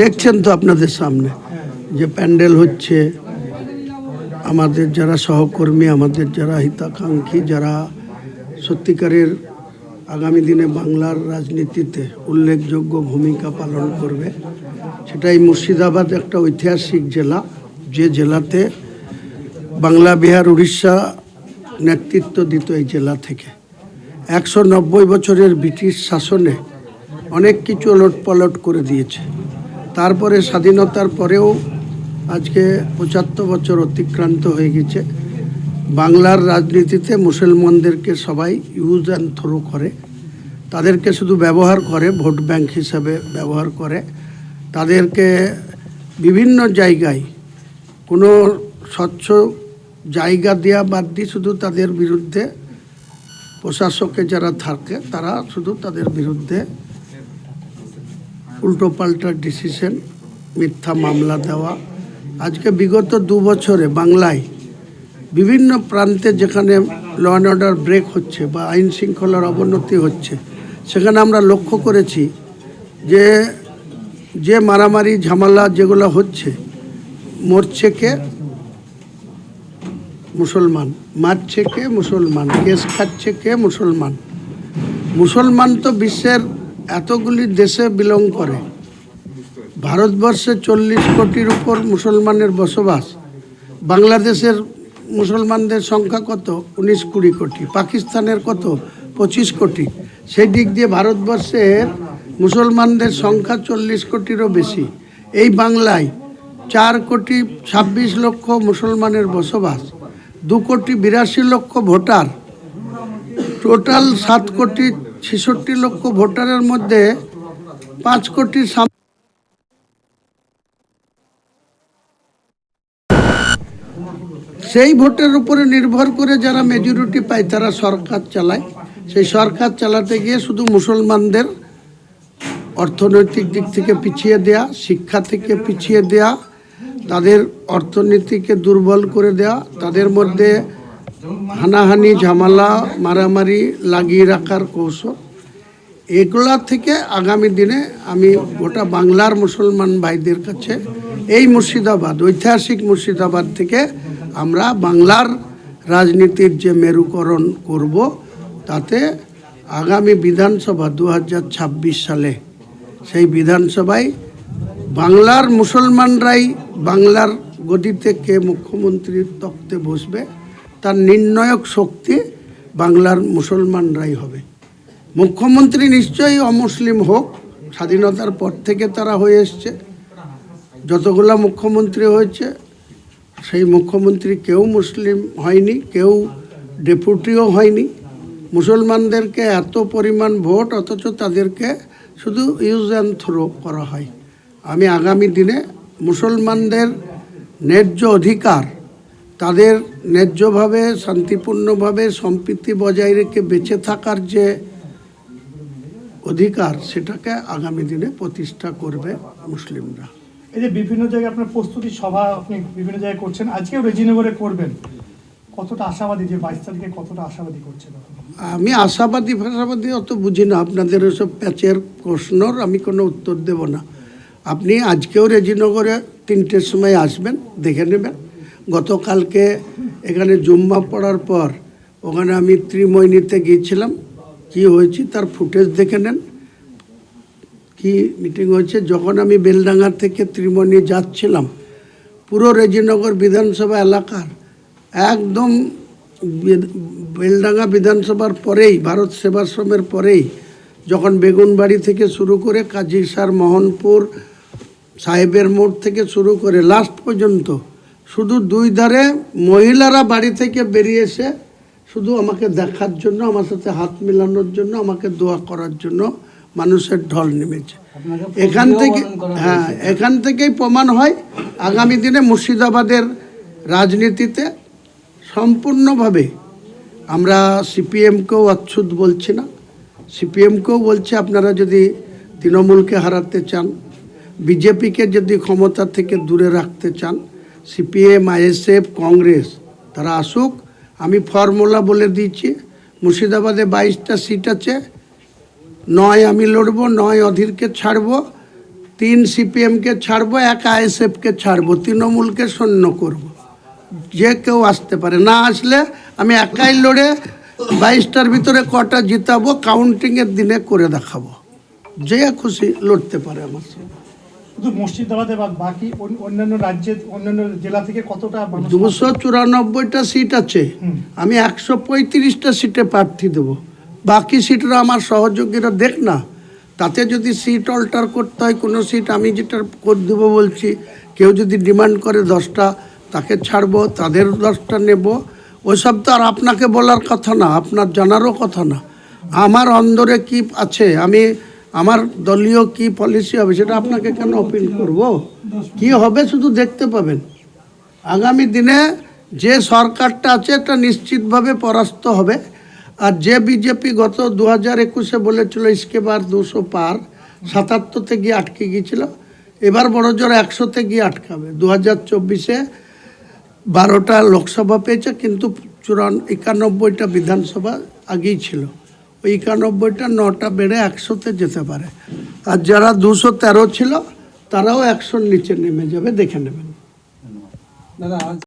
দেখছেন তো আপনাদের সামনে যে প্যান্ডেল হচ্ছে। আমাদের যারা সহকর্মী, আমাদের যারা হিতাকাঙ্ক্ষী, যারা সত্যিকারের আগামী দিনে বাংলার রাজনীতিতে উল্লেখযোগ্য ভূমিকা পালন করবে, সেটাই মুর্শিদাবাদ একটা ঐতিহাসিক জেলা। যে জেলাতে বাংলা, বিহার, উড়িষ্যা নেতৃত্ব দিত এই জেলা থেকে। একশো নব্বই বছরের ব্রিটিশ শাসনে অনেক কিছু ওলট পালট করে দিয়েছে। তারপরে স্বাধীনতার পরেও আজকে পঁচাত্তর বছর অতিক্রান্ত হয়ে গেছে। বাংলার রাজনীতিতে মুসলমানদেরকে সবাই ইউজ অ্যান্ড থ্রো করে। তাদেরকে শুধু ব্যবহার করে, ভোট ব্যাংক হিসাবে ব্যবহার করে। তাদেরকে বিভিন্ন জায়গায় কোনো স্বচ্ছ জায়গা দেওয়া বাদ দিয়ে শুধু তাদের বিরুদ্ধে প্রশাসকে যারা থাকে, তারা শুধু তাদের বিরুদ্ধে উল্টোপাল্টা ডিসিশন মিথ্যা মামলা দেওয়া। আজকে বিগত দু বছরে বাংলায় বিভিন্ন প্রান্তে যেখানে ল অ্যান্ড অর্ডার ব্রেক হচ্ছে বা আইন শৃঙ্খলার অবনতি হচ্ছে, সেখানে আমরা লক্ষ্য করেছি যে যে মারামারি, ঝামেলা যেগুলো হচ্ছে, মরছে কে? মুসলমান। মারছে কে? মুসলমান। কেস খাচ্ছে কে? মুসলমান। মুসলমান তো বিশ্বের এতগুলি দেশে বিলং করে। ভারতবর্ষে চল্লিশ কোটির উপর মুসলমানের বসবাস। বাংলাদেশের মুসলমানদের সংখ্যা কত? উনিশ কুড়ি কোটি। পাকিস্তানের কত? পঁচিশ কোটি। সেই দিক দিয়ে ভারতবর্ষের মুসলমানদের সংখ্যা চল্লিশ কোটিরও বেশি। এই বাংলায় চার কোটি ছাব্বিশ লক্ষ মুসলমানের বসবাস, দু কোটি বিরাশি লক্ষ ভোটার। টোটাল সাত কোটি ছেষট্টি লক্ষ ভোটারের মধ্যে পাঁচ কোটির সেই ভোটের উপরে নির্ভর করে যারা মেজরিটি পায়, তারা সরকার চালায়। সেই সরকার চালাতে গিয়ে শুধু মুসলমানদের অর্থনৈতিক দিক থেকে পিছিয়ে দেয়া, শিক্ষা থেকে পিছিয়ে দেয়া, তাদের অর্থনীতিকে দুর্বল করে দেয়া, তাদের মধ্যে হানাহানি, ঝামেলা, মারামারি লাগিয়ে রাখার কৌশল। এগুলা থেকে আগামী দিনে আমি গোটা বাংলার মুসলমান ভাইদের কাছে এই মুর্শিদাবাদ, ঐতিহাসিক মুর্শিদাবাদ থেকে আমরা বাংলার রাজনীতির যে মেরুকরণ করব, তাতে আগামী বিধানসভা দু হাজার ছাব্বিশ সালে সেই বিধানসভায় বাংলার মুসলমানরাই বাংলার গদিতে কে মুখ্যমন্ত্রীর তক্তে বসবে তার নির্ণায়ক শক্তি বাংলার মুসলমানরাই হবে। মুখ্যমন্ত্রী নিশ্চয়ই অমুসলিম হোক, স্বাধীনতার পর থেকে তারা হয়ে এসছে। যতগুলা মুখ্যমন্ত্রী হয়েছে, সেই মুখ্যমন্ত্রী কেউ মুসলিম হয়নি, কেউ ডেপুটিও হয়নি। মুসলমানদেরকে এত পরিমাণ ভোট, অথচ তাদেরকে শুধু ইউজ অ্যান্ড থ্রো করা হয়। আমি আগামী দিনে মুসলমানদের ন্যায্য অধিকার তাদের ন্যায্যভাবে শান্তিপূর্ণভাবে সম্প্রীতি বজায় রেখে বেঁচে থাকার যে অধিকার সেটাকে আগামী দিনে প্রতিষ্ঠা করবে মুসলিমরা। এই যে বিভিন্ন জায়গায় আপনার প্রস্তুতি সভা আপনি বিভিন্ন জায়গায় করছেন আজকেও রেজিনগরে করবেন। কতটা আশাবাদী যে বাইশ তারিখে কতটা আশাবাদী করছেন? আমি আশাবাদী ফাশাবাদী অত বুঝি না। আপনাদের ওসব প্যাচের প্রশ্নর আমি কোনো উত্তর দেব না। আপনি আজকেও রেজিনগরে তিনটের সময় আসবেন দেখে নেবেন। গতকালকে এখানে জুম্মা পড়ার পর ওখানে আমি ত্রিময়নীতে গিয়েছিলাম। কি হয়েছে তার ফুটেজ দেখে নেন। কি মিটিং হয়েছে? যখন আমি বেলডাঙ্গা থেকে ত্রিমণি যাচ্ছিলাম, পুরো রেজিনগর বিধানসভা এলাকার একদম বেলডাঙ্গা বিধানসভার পরেই, ভারত সেবাশ্রমের পরেই, যখন বেগুনবাড়ি থেকে শুরু করে কাজীসার মোহনপুর সাহেবের মোড় থেকে শুরু করে লাস্ট পর্যন্ত শুধু দুই ধারে মহিলারা বাড়ি থেকে বেরিয়ে এসে শুধু আমাকে দেখার জন্য আমার সাথে হাত মেলানোর জন্য আমাকে দোয়া করার জন্য মানুষের ঢল নেমেছে। এখান থেকে হ্যাঁ এখান থেকেই প্রমাণ হয় আগামী দিনে মুর্শিদাবাদের রাজনীতিতে সম্পূর্ণভাবে আমরা সিপিএমকেও অচ্ছুত বলছি না। সিপিএমকেও বলছে আপনারা যদি তৃণমূলকে হারাতে চান বিজেপিকে যদি ক্ষমতা থেকে দূরে রাখতে চান সিপিএম আইএসএফ কংগ্রেস তারা আসুক, আমি ফর্মুলা বলে দিচ্ছি। মুর্শিদাবাদে বাইশটা সিট আছে। নয় আমি লড়ব, নয় অধীরকে ছাড়বো, তিন সিপিএমকে ছাড়বো, এক আইএসএফকে ছাড়ব, তৃণমূলকে শূন্য করব। যে কেউ আসতে পারে। না আসলে আমি একাই লড়ে বাইশটার ভিতরে কটা জিতাবো কাউন্টিংয়ের দিনে করে দেখাবো। যে খুশি লড়তে পারে আমার সঙ্গে। শুধু মুর্শিদাবাদে বা বাকি অন্য- অন্যান্য রাজ্যে অন্যান্য জেলা থেকে কতটা দুশো চুরানব্বইটা সিট আছে। আমি একশো পঁয়ত্রিশটা সিটে প্রার্থী দেবো। বাকি সিটরা আমার সহযোগীরা দেখ না। তাতে যদি সিট অল্টার করতে হয় কোনো সিট আমি যেটা করে দেবো বলছি কেউ যদি ডিমান্ড করে দশটা তাকে ছাড়বো তাদের দশটা নেব। ওইসব তো আর আপনাকে বলার কথা না আপনার জানারও কথা না। আমার অন্দরে কি আছে? আমি আমার দলীয় কি পলিসি হবে সেটা আপনাকে কেন অপিল করব? কি হবে শুধু দেখতে পাবেন। আগামী দিনে যে সরকারটা আছে এটা নিশ্চিতভাবে পরাস্ত হবে। আর যে বিজেপি গত দু হাজার একুশে বলেছিল, ইসকে বার দুশো পার সাতাত্তরতে গিয়ে আটকে গিয়েছিল। এবার বড় জোর একশোতে গিয়ে আটকাবে। দু হাজার চব্বিশে বারোটা লোকসভা পেয়েছে, কিন্তু চুরান একানব্বইটা বিধানসভা আগেই ছিল। একানব্বইটা নটা বেড়ে একশোতে যেতে পারে। আর যারা দুশো তেরো ছিল, তারাও একশোর নিচে নেমে যাবে, দেখে নেবেন। দাদা